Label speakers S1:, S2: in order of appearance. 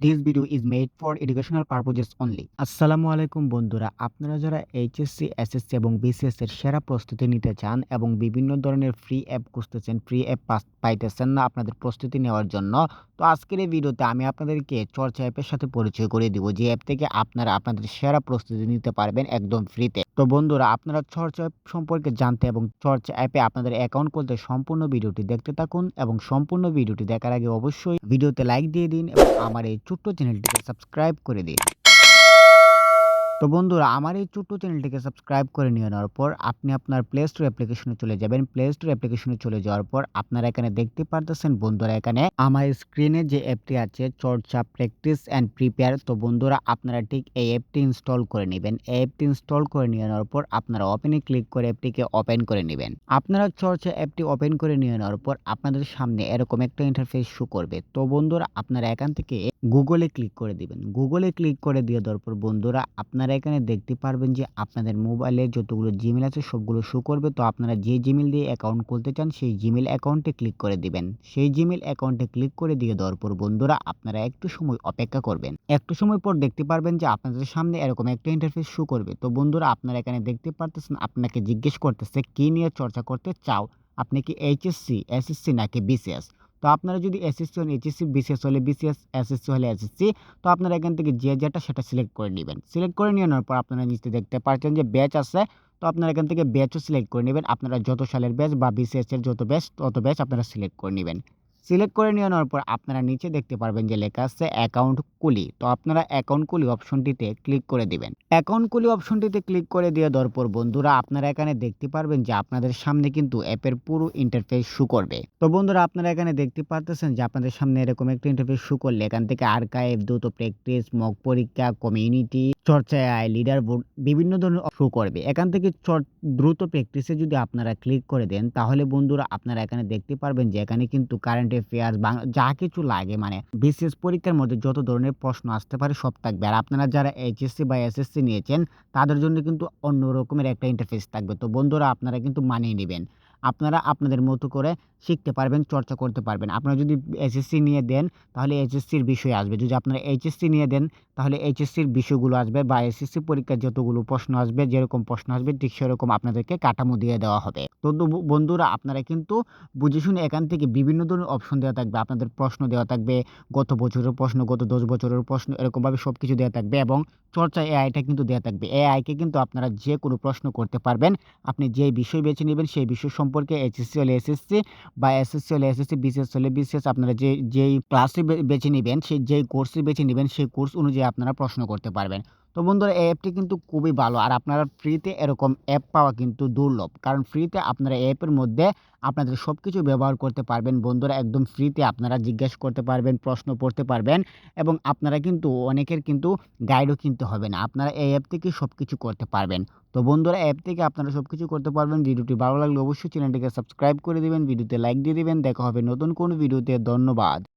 S1: This video is made for educational purposes only. আসসালামু আলাইকুম বন্ধুরা আপনারা যারা এইচএসসি এসএসসি এবং বিসিএস এর সেরা প্রস্তুতি নিতে চান এবং বিভিন্ন ধরনের ফ্রি অ্যাপ খুঁজতেছেন ফ্রি অ্যাপ পাইতেছেন না আপনাদের প্রস্তুতি নেওয়ার জন্য, তো আজকের এই ভিডিওতে আমি আপনাদেরকে চর্চা অ্যাপের সাথে পরিচয় করে দিব, যে অ্যাপ থেকে আপনারা আপনাদের সেরা প্রস্তুতি নিতে পারবেন একদম ফ্রিতে তো বন্ধুরা, আপনারা চর্চা অ্যাপ সম্পর্কে জানতে এবং চর্চা অ্যাপে আপনাদের অ্যাকাউন্ট খুলতে সম্পূর্ণ ভিডিওটি দেখতে থাকুন এবং সম্পূর্ণ ভিডিওটি দেখার আগে অবশ্যই ভিডিওতে লাইক দিয়ে দিন এবং আমার এই ছোট্ট চ্যানেলটিকে সাবস্ক্রাইব করে দিন। তো বন্ধুরা, আমার এই ছোট্ট চ্যানেলটিকে সাবস্ক্রাইব করে নিয়ে নেওয়ার পর আপনি আপনার প্লে স্টোর অ্যাপ্লিকেশনে চলে যাবেন। প্লে স্টোর অ্যাপ্লিকেশনে চলে যাওয়ার পর আপনারা এখানে দেখতে পারতেছেন বন্ধুরা, এখানে আমার স্ক্রিনে যে অ্যাপটি আছে চর্চা প্র্যাকটিস অ্যান্ড প্রিপেয়ার তো বন্ধুরা আপনারা ঠিক এই অ্যাপটি ইনস্টল করে নেবেন। এই অ্যাপটি ইনস্টল করে নিয়ে নেওয়ার পর আপনারা ওপেনে ক্লিক করে অ্যাপটিকে ওপেন করে নেবেন। আপনারা চর্চা অ্যাপটি ওপেন করে নিয়ে নেওয়ার পর আপনাদের সামনে এরকম একটা ইন্টারফেস শো করবে। তো বন্ধুরা, আপনারা এখান থেকে গুগলে ক্লিক করে দিবেন। গুগলে ক্লিক করে দিয়ে দেওয়ার পর বন্ধুরা, আপনারা এখানে দেখতে পারবেন যে আপনাদের মোবাইলে যতগুলো জিমেল আছে সবগুলো শো করবে। তো আপনারা যে জিমেল দিয়ে অ্যাকাউন্ট খুলতে চান, সেই জিমেল অ্যাকাউন্টে ক্লিক করে দিবেন। সেই জিমেল অ্যাকাউন্টে ক্লিক করে দিয়ে দেওয়ার পর বন্ধুরা আপনারা একটু সময় অপেক্ষা করবেন। একটু সময় পর দেখতে পারবেন যে আপনাদের সামনে এরকম একটা ইন্টারফেস শো করবে। তো বন্ধুরা আপনারা এখানে দেখতে পারতেছেন, আপনাকে জিজ্ঞেস করতেছে, কি নিয়ে চর্চা করতে চাও? আপনি কি এইচএসসি এসএসসি নাকি বিসিএস তো আপনারা যদি এসএসসি হলে এইচএসসি বিসিএস হলে বিসিএস এসএসসি হলে এসএসসি তো আপনারা এখান থেকে যে যেটা সেটা সিলেক্ট করে নেবেন। সিলেক্ট করে নেওয়ার পর আপনারা নিচে দেখতে পাচ্ছেন যে ব্যাচ আছে, তো আপনারা এখান থেকে ব্যাচও সিলেক্ট করে নেবেন। আপনারা যত সালের ব্যাচ বা বিসিএসের যত ব্যাচ তত ব্যাচ আপনারা সিলেক্ট করে নেবেন। সিলেক্ট করে নিয়ে নেওয়ার পর আপনারা নিচে দেখতে পারবেন যে লেখা আছে অ্যাকাউন্ট কুলি তো আপনারা অ্যাকাউন্ট কুলি অপশনটিতে ক্লিক করে দিবেন। অ্যাকাউন্ট কুলি অপশনটিতে ক্লিক করে দিয়ে দেওয়ার পর বন্ধুরা, আপনারা এখানে দেখতে পারবেন যে আপনাদের সামনে কিন্তু অ্যাপের পুরো ইন্টারফেস শু করবে। তো বন্ধুরা, আপনারা এখানে দেখতে পারতেছেন যে আপনাদের সামনে এরকম একটা ইন্টারফেস শু করলে এখান থেকে আর্কাইভ দ্রুত প্র্যাকটিস মক পরীক্ষা কমিউনিটি চর্চায় আয় লিডার বোর্ড বিভিন্ন ধরনের শো করবে। এখান থেকে দ্রুত প্র্যাকটিসে যদি আপনারা ক্লিক করে দেন, তাহলে বন্ধুরা, আপনারা এখানে দেখতে পারবেন যে এখানে কিন্তু কারেন্ট অ্যাফেয়ার্স যা কিছু লাগে মানে বিশেষ পরীক্ষার মধ্যে যত ধরনের প্রশ্ন আসতে পারে সব থাকবে। আর আপনারা যারা এইচএসসি বা এসএসসি নিয়েছেন, তাদের জন্য কিন্তু অন্য রকমের একটা ইন্টারফেস থাকবে। তো বন্ধুরা, আপনারা কিন্তু মানিয়ে নেবেন। আপনারা আপনাদের মতো করে শিখতে পারবেন, চর্চা করতে পারবেন। আপনারা যদি এসএসসি নিয়ে দেন, তাহলে এইচএসসির বিষয় আসবে। যদি আপনারা এইচএসসি নিয়ে দেন, তাহলে এইচএসসির বিষয়গুলো আসবে বা এসএসসি পরীক্ষার যতগুলো প্রশ্ন আসবে, যেরকম প্রশ্ন আসবে, ঠিক সেরকম আপনাদেরকে কাঠামো দিয়ে দেওয়া হবে। তো বন্ধুরা, আপনারা কিন্তু বুঝে শুনে এখান থেকে বিভিন্ন ধরনের অপশন দেওয়া থাকবে। আপনাদের প্রশ্ন দেওয়া থাকবে, গত বছরের প্রশ্ন, গত দশ বছরের প্রশ্ন, এরকমভাবে সব কিছু দেওয়া থাকবে এবং চর্চা এআইটা কিন্তু দেওয়া থাকবে। এআইকে কিন্তু আপনারা যে কোনো প্রশ্ন করতে পারবেন। আপনি যে বিষয় বেছে নেবেন, সেই বিষয় সম্পর্কে এইচএসসি হলে এসএসসি বা এসএসসি হলে এসএসসি বিসিএস হলে বিসিএস আপনারা যে, যেই ক্লাসে বেছে নেবেন সেই যেই কোর্সে বেছে নেবেন, সেই কোর্স অনুযায়ী আপনারা প্রশ্ন করতে পারবেন। তো বন্ধুরা, এই অ্যাপটি কিন্তু খুবই ভালো। আর আপনারা ফ্রিতে এরকম অ্যাপ পাওয়া কিন্তু দুর্লভ। কারণ ফ্রিতে আপনারা অ্যাপের মধ্যে আপনাদের সব কিছু ব্যবহার করতে পারবেন। বন্ধুরা, একদম ফ্রিতে আপনারা জিজ্ঞেস করতে পারবেন, প্রশ্ন পড়তে পারবেন এবং আপনারা কিন্তু অনেকের কিন্তু গাইডও কিনতে হবে না। আপনারা এই অ্যাপ থেকে সব কিছু করতে পারবেন। তো বন্ধুরা অ্যাপ থেকে আপনারা সব কিছু করতে পারবেন। ভিডিওটি ভালো লাগলে অবশ্যই চ্যানেলটিকে সাবস্ক্রাইব করে দেবেন, ভিডিওতে লাইক দিয়ে দেবেন। দেখা হবে নতুন কোনো ভিডিওতে। ধন্যবাদ।